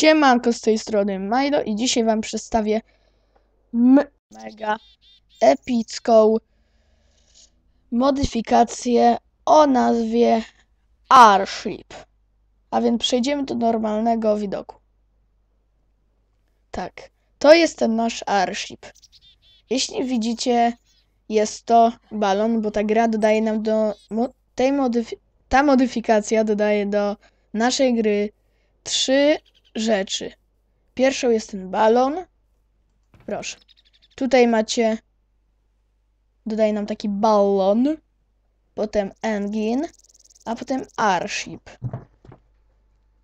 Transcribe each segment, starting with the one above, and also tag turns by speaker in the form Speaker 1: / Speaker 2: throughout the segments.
Speaker 1: Siemanko z tej strony Milo i dzisiaj wam przedstawię mega epicką modyfikację o nazwie Airship. A więc przejdziemy do normalnego widoku. Tak, to jest ten nasz Airship. Jeśli widzicie, jest to balon, bo ta gra dodaje nam do tej modyfi- ta modyfikacja dodaje do naszej gry trzy rzeczy. Pierwszą jest ten balon. Proszę. Tutaj macie. Dodaje nam taki balon. Potem engine. A potem airship.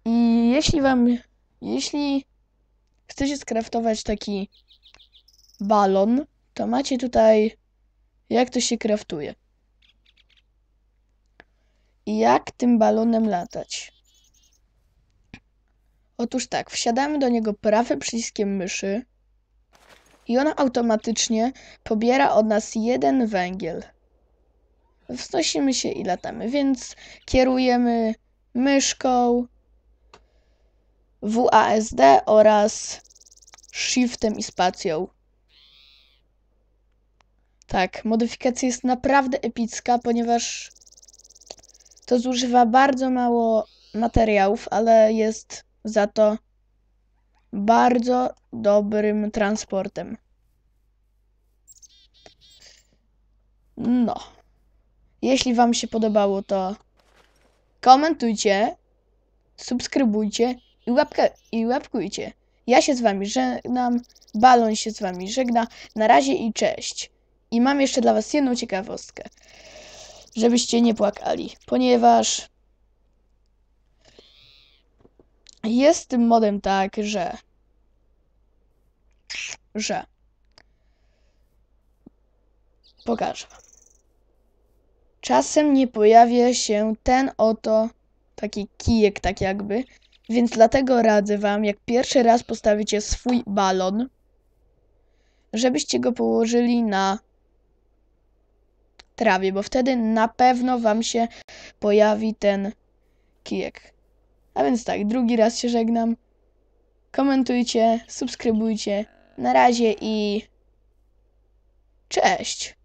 Speaker 1: I jeśli wam. Jeśli chcecie skraftować taki balon, to macie tutaj. Jak to się kraftuje. I jak tym balonem latać. Otóż tak, wsiadamy do niego prawym przyciskiem myszy i ona automatycznie pobiera od nas jeden węgiel. Wznosimy się i latamy, więc kierujemy myszką, WASD oraz Shiftem i spacją. Tak, modyfikacja jest naprawdę epicka, ponieważ to zużywa bardzo mało materiałów, ale jest za to bardzo dobrym transportem. No. Jeśli Wam się podobało, to komentujcie, subskrybujcie i, łapka, i łapkujcie. Ja się z Wami żegnam, Balon się z Wami żegna. Na razie i cześć. I mam jeszcze dla Was jedną ciekawostkę, żebyście nie płakali, ponieważ jest z tym modem tak, że że pokażę. Czasem nie pojawia się ten oto taki kijek tak jakby, więc dlatego radzę wam, jak pierwszy raz postawicie swój balon, żebyście go położyli na trawie, bo wtedy na pewno wam się pojawi ten kijek. A więc tak, drugi raz się żegnam. Komentujcie, subskrybujcie. Na razie i cześć.